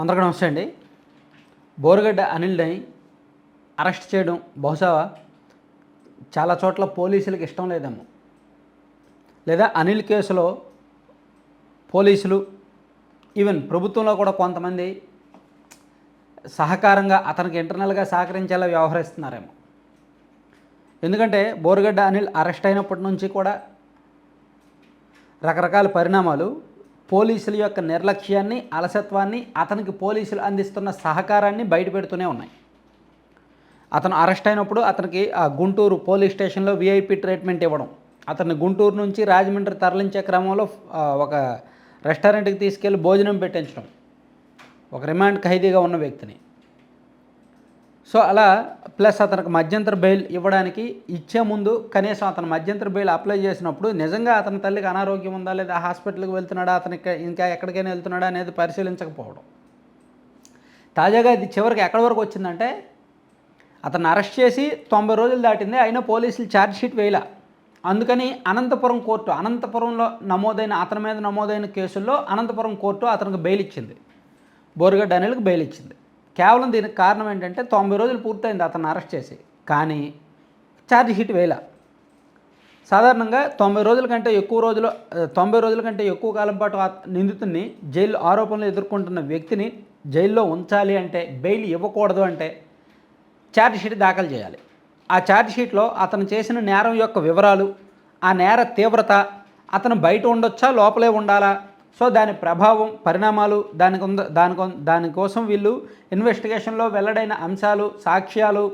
అందరికీ నమస్తే అండి. బోరుగడ్డ అనిల్ని అరెస్ట్ చేయడం బహుశా చాలా చోట్ల పోలీసులకు ఇష్టం లేదేమో. లేదా అనిల్ కేసులో పోలీసులు ఈవెన్ ప్రభుత్వంలో కూడా కొంతమంది సహకారంగా అతనికి ఇంటర్నల్గా సహకరించేలా వ్యవహరిస్తున్నారేమో. ఎందుకంటే బోరుగడ్డ అనిల్ అరెస్ట్ అయినప్పటి నుంచి కూడా రకరకాల పరిణామాలు పోలీసుల యొక్క నిర్లక్ష్యాన్ని అలసత్వాన్ని అతనికి పోలీసులు అందిస్తున్న సహకారాన్ని బయటపెడుతూనే ఉన్నాయి. అతను అరెస్ట్ అయినప్పుడు అతనికి ఆ గుంటూరు పోలీస్ స్టేషన్లో విఐపి ట్రీట్మెంట్ ఇవ్వడం. అతన్ని గుంటూరు నుంచి రాజమండ్రి తరలించే క్రమంలో ఒక రెస్టారెంట్కి తీసుకెళ్ళి భోజనం పెట్టించడం. ఒక రిమాండ్ ఖైదీగా ఉన్న వ్యక్తిని. సో అలా ప్లస్ అతనికి మధ్యంతర బెయిల్ ఇవ్వడానికి ఇచ్చే ముందు కనీసం అతను మధ్యంతర బెయిల్ అప్లై చేసినప్పుడు నిజంగా అతని తల్లికి అనారోగ్యం ఉందా లేదా హాస్పిటల్కి వెళ్తున్నాడా అతనికి ఇంకా ఎక్కడికైనా వెళ్తున్నాడా అనేది పరిశీలించకపోవడం. తాజాగా ఇది చివరికి ఎక్కడి వరకు వచ్చిందంటే అతను అరెస్ట్ చేసి తొంభై రోజులు దాటింది అయినా పోలీసులు ఛార్జ్ షీట్ వేయలా. అందుకని అనంతపురం కోర్టు అనంతపురంలో నమోదైన అతని మీద నమోదైన కేసుల్లో అనంతపురం కోర్టు అతనికి బెయిల్ ఇచ్చింది. బోరుగడ్డ అనేకి బెయిల్ ఇచ్చింది. కేవలం దీనికి కారణం ఏంటంటే తొంభై రోజులు పూర్తయింది అతను అరెస్ట్ చేసి. కానీ ఛార్జ్ షీట్ వేయాల. సాధారణంగా తొంభై రోజుల కంటే ఎక్కువ రోజులు తొంభై రోజుల కంటే ఎక్కువ కాలం పాటు ఆ నిందితుడిని జైలు ఆరోపణలు ఎదుర్కొంటున్న వ్యక్తిని జైల్లో ఉంచాలి అంటే బెయిల్ ఇవ్వకూడదు అంటే ఛార్జ్ షీట్ దాఖలు చేయాలి. ఆ ఛార్జ్ షీట్లో అతను చేసిన నేరం యొక్క వివరాలు ఆ నేర తీవ్రత అతను బయట ఉండొచ్చా లోపలే ఉండాలా సో దాని ప్రభావం పరిణామాలు దానికి దాని దానికి దానికోసం వీళ్ళు ఇన్వెస్టిగేషన్లో వెల్లడైన అంశాలు సాక్ష్యాలు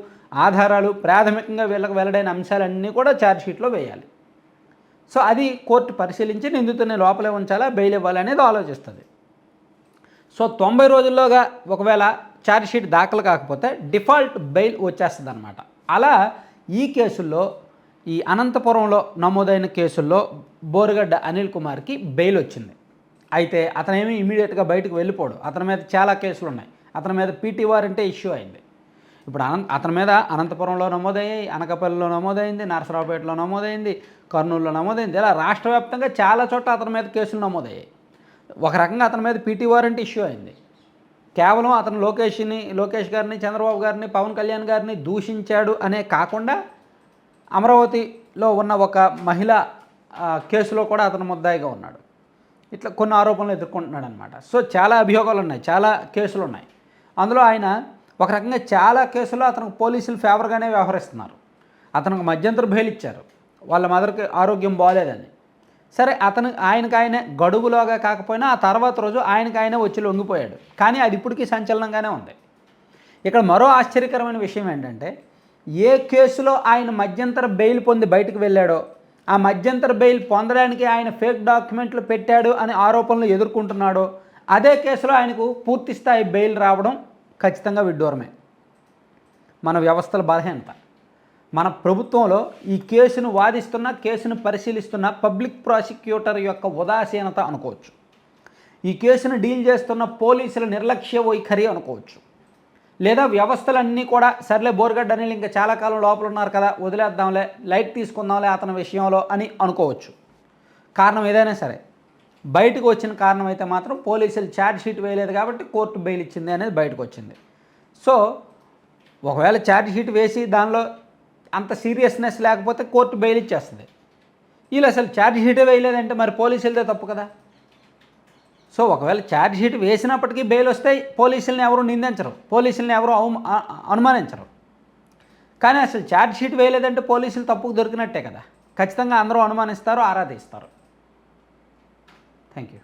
ఆధారాలు ప్రాథమికంగా వీళ్ళకి వెల్లడైన అంశాలన్నీ కూడా ఛార్జ్షీట్లో వేయాలి. సో అది కోర్టు పరిశీలించి నిందితుని లోపలే ఉంచాలా బెయిల్ ఇవ్వాలి అనేది ఆలోచిస్తుంది. సో తొంభై రోజుల్లోగా ఒకవేళ ఛార్జ్షీట్ దాఖలు కాకపోతే డిఫాల్ట్ బెయిల్ వచ్చేస్తుంది అనమాట అలా ఈ కేసుల్లో ఈ అనంతపురంలో నమోదైన కేసుల్లో బోరుగడ్డ అనిల్ కుమార్కి బెయిల్ వచ్చింది. అయితే అతనేమి ఇమీడియట్గా బయటకు వెళ్ళిపోడు. అతని మీద చాలా కేసులు ఉన్నాయి అతని మీద పీటీ వారంటే ఇష్యూ అయింది. ఇప్పుడు అనంత అతని మీద అనంతపురంలో నమోదయ్యాయి అనకాపల్లిలో నమోదైంది నరసరావుపేటలో నమోదైంది కర్నూలులో నమోదైంది. ఇలా రాష్ట్ర వ్యాప్తంగా చాలా చోట్ల అతని మీద కేసులు నమోదయ్యాయి. ఒక రకంగా అతని మీద పీటీ వారెంట్ ఇష్యూ అయింది. కేవలం అతను లోకేష్ని లోకేష్ గారిని చంద్రబాబు గారిని పవన్ కళ్యాణ్ గారిని దూషించాడు అనే కాకుండా అమరావతిలో ఉన్న ఒక మహిళ కేసులో కూడా అతను ముద్దాయిగా ఉన్నాడు. ఇట్లా కొన్ని ఆరోపణలు ఎదుర్కొంటున్నాడు అనమాట సో చాలా అభియోగాలు ఉన్నాయి చాలా కేసులు ఉన్నాయి అందులో ఆయన ఒక రకంగా చాలా కేసుల్లో అతనికి పోలీసులు ఫేవర్గానే వ్యవహరిస్తున్నారు. అతనికి మధ్యంతర బెయిల్ ఇచ్చారు. వాళ్ళ మదర్కి ఆరోగ్యం బాగాలేదని సరే అతను ఆయనకు ఆయనే గడువులోగా కాకపోయినా ఆ తర్వాత రోజు ఆయనకు ఆయనే వచ్చి లొంగిపోయాడు. కానీ అది ఇప్పటికీ సంచలనంగానే ఉంది. ఇక్కడ మరో ఆశ్చర్యకరమైన విషయం ఏంటంటే ఏ కేసులో ఆయన మధ్యంతర బెయిల్ పొంది బయటకు వెళ్ళాడో ఆ మధ్యంతర బెయిల్ పొందడానికి ఆయన ఫేక్ డాక్యుమెంట్లు పెట్టాడు అనే ఆరోపణలు ఎదుర్కొంటున్నాడో అదే కేసులో ఆయనకు పూర్తి స్థాయి బెయిల్ రావడం ఖచ్చితంగా విడ్డూరమే. మన వ్యవస్థల బలహీనత. మన ప్రభుత్వంలో ఈ కేసును వాదిస్తున్న కేసును పరిశీలిస్తున్న పబ్లిక్ ప్రాసిక్యూటర్ యొక్క ఉదాసీనత అనుకోవచ్చు. ఈ కేసును డీల్ చేస్తున్న పోలీసుల నిర్లక్ష్య వైఖరి అనుకోవచ్చు. లేదా వ్యవస్థలన్నీ కూడా సర్లే బోర్గడ్డ అనిల్ ఇంకా చాలా కాలం లోపల ఉన్నారు కదా వదిలేద్దాంలే లైట్ తీసుకుందాంలే అతని విషయంలో అని అనుకోవచ్చు. కారణం ఏదైనా సరే. బయటకు వచ్చిన కారణం అయితే మాత్రం పోలీసులు ఛార్జ్ షీట్ వేయలేదు కాబట్టి కోర్టు బెయిల్ ఇచ్చింది అనేది బయటకు వచ్చింది. సో ఒకవేళ ఛార్జ్ షీట్ వేసి దానిలో అంత సీరియస్నెస్ లేకపోతే కోర్టు బెయిల్ ఇచ్చేస్తుంది. వీళ్ళు అసలు ఛార్జ్ షీటే వేయలేదంటే మరి పోలీసులదే తప్పు కదా? సో ఒకవేళ ఛార్జ్ షీట్ వేసినప్పటికీ బెయిల్ వస్తే పోలీసుల్ని ఎవరు నిందించరు. పోలీసులను ఎవరు అవు అనుమానించరు. కానీ అసలు ఛార్జ్ షీట్ వేయలేదంటే పోలీసులు తప్పుకు దొరికినట్టే కదా. ఖచ్చితంగా అందరూ అనుమానిస్తారు ఆరాధిస్తారు. Thank you